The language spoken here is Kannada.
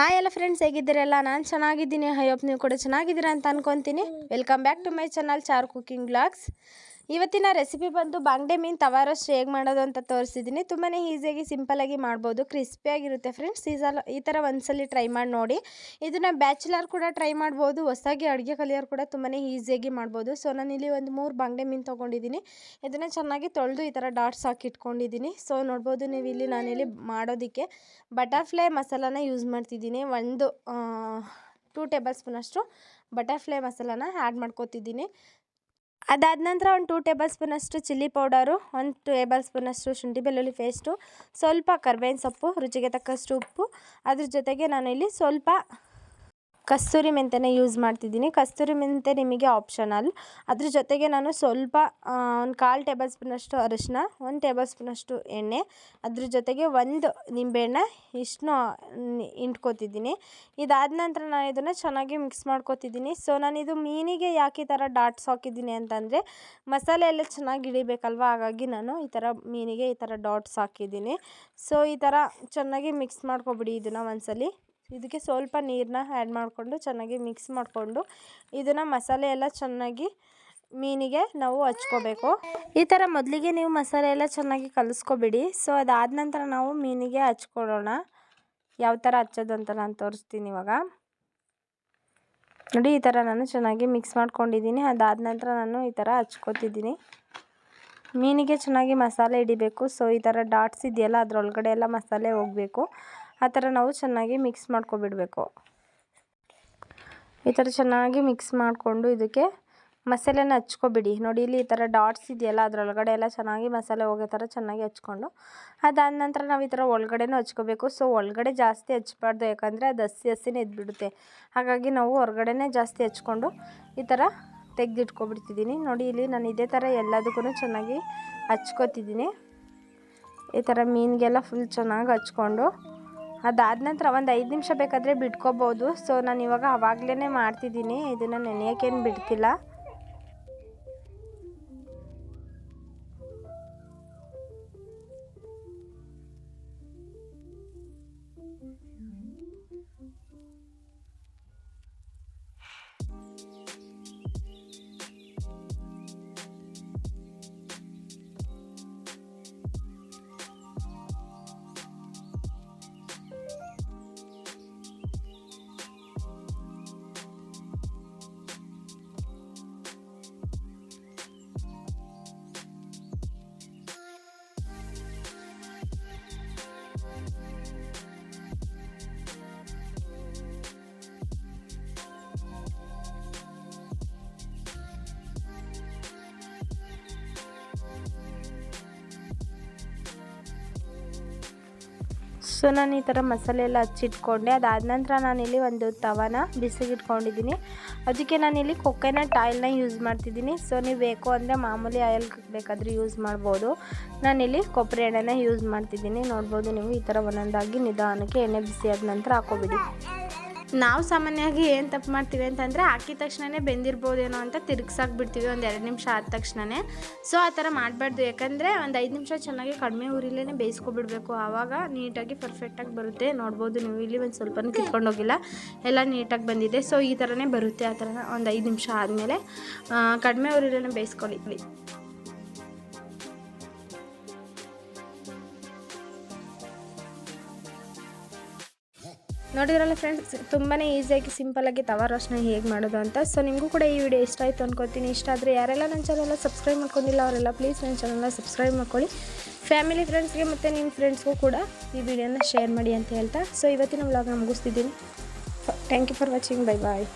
ಹಾಯ್ ಎಲ್ಲ ಫ್ರೆಂಡ್ಸ್ ಹೇಗಿದ್ದೀರಲ್ಲ? ನಾನು ಚೆನ್ನಾಗಿದ್ದೀನಿ. ಹೈಯೋಪ್ ನೀವು ಕೂಡ ಚೆನ್ನಾಗಿದ್ದೀರಾ ಅಂತ ಅನ್ಕೊತೀನಿ. Welcome back to my channel char cooking blogs ಇವತ್ತಿನ ರೆಸಿಪಿ ಬಂದು ಬಾಂಗ್ಡೆ ಮೀನು ತವಾ ರೋಸ್ಟ್ ಹೇಗೆ ಮಾಡೋದು ಅಂತ ತೋರಿಸಿದ್ದೀನಿ. ತುಂಬಾ ಈಸಿಯಾಗಿ ಸಿಂಪಲಾಗಿ ಮಾಡ್ಬೋದು. ಕ್ರಿಸ್ಪಿಯಾಗಿರುತ್ತೆ ಫ್ರೆಂಡ್ಸ್. ಈ ಈ ಥರ ಒಂದ್ಸಲಿ ಟ್ರೈ ಮಾಡಿ ನೋಡಿ. ಇದನ್ನು ಬ್ಯಾಚುಲರ್ ಕೂಡ ಟ್ರೈ ಮಾಡ್ಬೋದು. ಹೊಸದಾಗಿ ಅಡುಗೆ ಕಲಿಯೋರು ಕೂಡ ತುಂಬಾ ಈಸಿಯಾಗಿ ಮಾಡ್ಬೋದು. ಸೊ, ನಾನು ಇಲ್ಲಿ ಒಂದು ಮೂರು ಬಾಂಗ್ಡೆ ಮೀನು ತೊಗೊಂಡಿದ್ದೀನಿ. ಇದನ್ನು ಚೆನ್ನಾಗಿ ತೊಳೆದು ಈ ಥರ ಡಾಟ್ಸ್ ಹಾಕಿ ಇಟ್ಕೊಂಡಿದ್ದೀನಿ. ಸೊ, ನೋಡ್ಬೋದು ನೀವು ಇಲ್ಲಿ ನಾನಿಲ್ಲಿ ಮಾಡೋದಕ್ಕೆ ಬಟರ್ಫ್ಲೈ ಮಸಾಲಾನ ಯೂಸ್ ಮಾಡ್ತಿದ್ದೀನಿ. ಒಂದು ಟೂ ಟೇಬಲ್ ಸ್ಪೂನಷ್ಟು ಬಟರ್ಫ್ಲೈ ಮಸಾಲಾನ ಆ್ಯಡ್ ಮಾಡ್ಕೊತಿದ್ದೀನಿ. ಅದಾದ ನಂತರ ಒಂದು ಟೂ ಟೇಬಲ್ ಸ್ಪೂನಷ್ಟು ಚಿಲ್ಲಿ ಪೌಡರು ಒಂದು ಟೇಬಲ್ ಸ್ಪೂನಷ್ಟು ಶುಂಠಿ ಬೆಳ್ಳುಳ್ಳಿ ಪೇಸ್ಟು ಸ್ವಲ್ಪ ಕರ್ಬೇವಿನ ಸೊಪ್ಪು, ರುಚಿಗೆ ತಕ್ಕಷ್ಟು ಉಪ್ಪು. ಅದ್ರ ಜೊತೆಗೆ ನಾನು ಇಲ್ಲಿ ಸ್ವಲ್ಪ ಕಸ್ತೂರಿ ಮೆಂತ್ಯನ ಯೂಸ್ ಮಾಡ್ತಿದ್ದೀನಿ. ಕಸ್ತೂರಿ ಮೆಂತ್ಯ ನಿಮಗೆ ಆಪ್ಷನಲ್ ಅದ್ರ ಜೊತೆಗೆ ನಾನು ಸ್ವಲ್ಪ ಒಂದು ಕಾಲು ಟೇಬಲ್ ಸ್ಪೂನಷ್ಟು ಅರಿಶಿನ, ಒಂದು ಟೇಬಲ್ ಸ್ಪೂನಷ್ಟು ಎಣ್ಣೆ, ಅದ್ರ ಜೊತೆಗೆ ಒಂದು ನಿಂಬೆಹಣ್ಣ ಇಷ್ಟನ್ನು ಇಂಟ್ಕೋತಿದ್ದೀನಿ. ಇದಾದ ನಂತರ ನಾನು ಇದನ್ನು ಚೆನ್ನಾಗಿ ಮಿಕ್ಸ್ ಮಾಡ್ಕೋತಿದ್ದೀನಿ. ಸೊ ಇದು ಮೀನಿಗೆ ಯಾಕೆ ಈ ಥರ ಡಾಟ್ಸ್ ಹಾಕಿದ್ದೀನಿ ಅಂತಂದರೆ, ಮಸಾಲೆ ಎಲ್ಲ ಚೆನ್ನಾಗಿ ಹಿಡಿಬೇಕಲ್ವ? ಹಾಗಾಗಿ ನಾನು ಈ ಥರ ಮೀನಿಗೆ ಈ ಥರ ಡಾಟ್ಸ್ ಹಾಕಿದ್ದೀನಿ. ಸೊ ಈ ಥರ ಚೆನ್ನಾಗಿ ಮಿಕ್ಸ್ ಮಾಡ್ಕೊಬಿಡಿ ಇದನ್ನು ಒಂದ್ಸಲಿ. ಇದಕ್ಕೆ ಸ್ವಲ್ಪ ನೀರನ್ನ ಆ್ಯಡ್ ಮಾಡಿಕೊಂಡು ಚೆನ್ನಾಗಿ ಮಿಕ್ಸ್ ಮಾಡಿಕೊಂಡು ಇದನ್ನು ಮಸಾಲೆ ಎಲ್ಲ ಚೆನ್ನಾಗಿ ಮೀನಿಗೆ ನಾವು ಹಚ್ಕೋಬೇಕು. ಈ ಥರ ಮೊದಲಿಗೆ ನೀವು ಮಸಾಲೆ ಎಲ್ಲ ಚೆನ್ನಾಗಿ ಕಲಿಸ್ಕೊಬಿಡಿ. ಸೊ ಅದಾದ ನಂತರ ನಾವು ಮೀನಿಗೆ ಹಚ್ಕೊಡೋಣ ಯಾವ ಥರ ಹಚ್ಚೋದು ಅಂತ ನಾನು ತೋರಿಸ್ತೀನಿ ಇವಾಗ. ನೋಡಿ, ಈ ಥರ ನಾನು ಚೆನ್ನಾಗಿ ಮಿಕ್ಸ್ ಮಾಡ್ಕೊಂಡಿದ್ದೀನಿ. ಅದಾದ ನಂತರ ನಾನು ಈ ಥರ ಹಚ್ಕೋತಿದ್ದೀನಿ. ಮೀನಿಗೆ ಚೆನ್ನಾಗಿ ಮಸಾಲೆ ಹಿಡಿಬೇಕು. ಸೊ ಈ ಥರ ಡಾಟ್ಸ್ ಇದೆಯಲ್ಲ, ಅದರೊಳಗಡೆ ಎಲ್ಲ ಮಸಾಲೆ ಹೋಗಬೇಕು. ಆ ಥರ ನಾವು ಚೆನ್ನಾಗಿ ಮಿಕ್ಸ್ ಮಾಡ್ಕೊಬಿಡಬೇಕು. ಈ ಥರ ಚೆನ್ನಾಗಿ ಮಿಕ್ಸ್ ಮಾಡಿಕೊಂಡು ಇದಕ್ಕೆ ಮಸಾಲೆನ ಹಚ್ಕೊಬಿಡಿ. ನೋಡಿ, ಇಲ್ಲಿ ಈ ಥರ ಡಾಟ್ಸ್ ಇದೆಯಲ್ಲ, ಅದರೊಳಗಡೆ ಎಲ್ಲ ಚೆನ್ನಾಗಿ ಮಸಾಲೆ ಹೋಗೋ ಥರ ಚೆನ್ನಾಗಿ ಹಚ್ಕೊಂಡು. ಅದಾದ ನಂತರ ನಾವು ಈ ಥರ ಒಳಗಡೆನೂ ಹಚ್ಕೋಬೇಕು. ಸೊ ಒಳಗಡೆ ಜಾಸ್ತಿ ಹಚ್ಬಾರ್ದು, ಯಾಕಂದರೆ ಅದು ಹಸಿ ಹಸಿನೇ ಇದ್ಬಿಡುತ್ತೆ. ಹಾಗಾಗಿ ನಾವು ಹೊರಗಡೆನೇ ಜಾಸ್ತಿ ಹಚ್ಕೊಂಡು ಈ ಥರ ತೆಗೆದಿಟ್ಕೊಬಿಡ್ತಿದ್ದೀನಿ. ನೋಡಿ, ಇಲ್ಲಿ ನಾನು ಇದೇ ಥರ ಎಲ್ಲದಕ್ಕೂ ಚೆನ್ನಾಗಿ ಹಚ್ಕೋತಿದ್ದೀನಿ. ಈ ಥರ ಮೀನಿಗೆಲ್ಲ ಫುಲ್ ಚೆನ್ನಾಗಿ ಹಚ್ಕೊಂಡು ಅದಾದ ನಂತರ ಒಂದು ಐದು ನಿಮಿಷ ಬೇಕಾದರೆ ಬಿಟ್ಕೋಬೋದು. ಸೊ ನಾನು ಇವಾಗ ಆವಾಗಲೇ ಮಾಡ್ತಿದ್ದೀನಿ. ಇದನ್ನು ನೆನೆಯೋಕ್ಕೇನು ಬಿಡ್ತಿಲ್ಲ. ಸೊ ನಾನು ಈ ಥರ ಮಸಾಲೆ ಎಲ್ಲ ಹಚ್ಚಿಟ್ಕೊಂಡೆ. ಅದಾದ ನಂತರ ನಾನಿಲ್ಲಿ ಒಂದು ತವನ ಬಿಸಿಗಿಟ್ಕೊಂಡಿದ್ದೀನಿ. ಅದಕ್ಕೆ ನಾನಿಲ್ಲಿ ಕೊಕೊನಟ್ ಆಯಿಲ್ನ ಯೂಸ್ ಮಾಡ್ತಿದ್ದೀನಿ. ಸೊ ನೀವು ಬೇಕು ಅಂದರೆ ಮಾಮೂಲಿ ಆಯಿಲ್ ಬೇಕಾದರೆ ಯೂಸ್ ಮಾಡ್ಬೋದು. ನಾನಿಲ್ಲಿ ಕೊಬ್ಬರಿ ಎಣ್ಣೆನ ಯೂಸ್ ಮಾಡ್ತಿದ್ದೀನಿ. ನೋಡ್ಬೋದು ನೀವು ಈ ಥರ ಒಂದೊಂದಾಗಿ ನಿಧಾನಕ್ಕೆ ಎಣ್ಣೆ ಬಿಸಿ ಆದ ನಂತರ ಹಾಕೋಬಿಡಿ. ನಾವು ಸಾಮಾನ್ಯವಾಗಿ ಏನು ತಪ್ಪು ಮಾಡ್ತೀವಿ ಅಂತಂದರೆ ಹಾಕಿದ ತಕ್ಷಣವೇ ಬೆಂದಿರ್ಬೋದೇನೋ ಅಂತ ತಿರುಗ್ಸಾಕ್ ಬಿಡ್ತೀವಿ ಒಂದು ಎರಡು ನಿಮಿಷ ಆದ ತಕ್ಷಣವೇ ಸೊ ಆ ಥರ ಮಾಡಬಾರ್ದು. ಯಾಕಂದರೆ ಒಂದು ಐದು ನಿಮಿಷ ಚೆನ್ನಾಗಿ ಕಡಿಮೆ ಉರಿಲೇ ಬೇಯಿಸ್ಕೊಬಿಡ್ಬೇಕು. ಆವಾಗ ನೀಟಾಗಿ ಪರ್ಫೆಕ್ಟಾಗಿ ಬರುತ್ತೆ. ನೋಡ್ಬೋದು ನೀವು ಇಲ್ಲಿ ಒಂದು ಸ್ವಲ್ಪ ಕಿತ್ಕೊಂಡೋಗಿಲ್ಲ. ಎಲ್ಲ ನೀಟಾಗಿ ಬಂದಿದೆ. ಸೊ ಈ ಥರನೇ ಬರುತ್ತೆ. ಆ ಥರ ಒಂದು ಐದು ನಿಮಿಷ ಆದಮೇಲೆ ಕಡಿಮೆ ಉರಿಲೇ ಬೇಯಿಸ್ಕೊಳ್ಳಿ. ನೋಡಿದ್ರಲ್ಲ ಫ್ರೆಂಡ್ಸ್ ತುಂಬಾ ಈಸಿಯಾಗಿ ಸಿಂಪಲಾಗಿ ತವಾ ರೋಸ್ಟ್ನ ಹೇಗೆ ಮಾಡೋದು ಅಂತ. ಸೊ ನಿಮಗೂ ಕೂಡ ಈ ವಿಡಿಯೋ ಇಷ್ಟ ಆಯಿತು ಅನ್ಕೋತೀನಿ. ಇಷ್ಟ ಆದರೆ ಯಾರೆಲ್ಲ ನನ್ನ ಚಾನಲ್ ಸಬ್ಸ್ಕ್ರೈಬ್ ಮಾಡ್ಕೊಂಡಿಲ್ಲ, ಅವರೆಲ್ಲ ಪ್ಲೀಸ್ ನನ್ನ ಚಾನಲ್ನ ಸಬ್ಸ್ಕ್ರೈಬ್ ಮಾಡ್ಕೊಳ್ಳಿ. ಫ್ಯಾಮಿಲಿ ಫ್ರೆಂಡ್ಸ್ಗೆ ಮತ್ತು ನಿಮ್ಮ ಫ್ರೆಂಡ್ಸ್ಗೂ ಕೂಡ ಈ ವಿಡಿಯೋನ ಶೇರ್ ಮಾಡಿ ಅಂತ ಹೇಳ್ತಾ. ಸೊ ಇವತ್ತಿನ ವ್ಲಾಗ್ನ ಮುಗಿಸ್ತಿದ್ದೀನಿ. Thank you for watching bye bye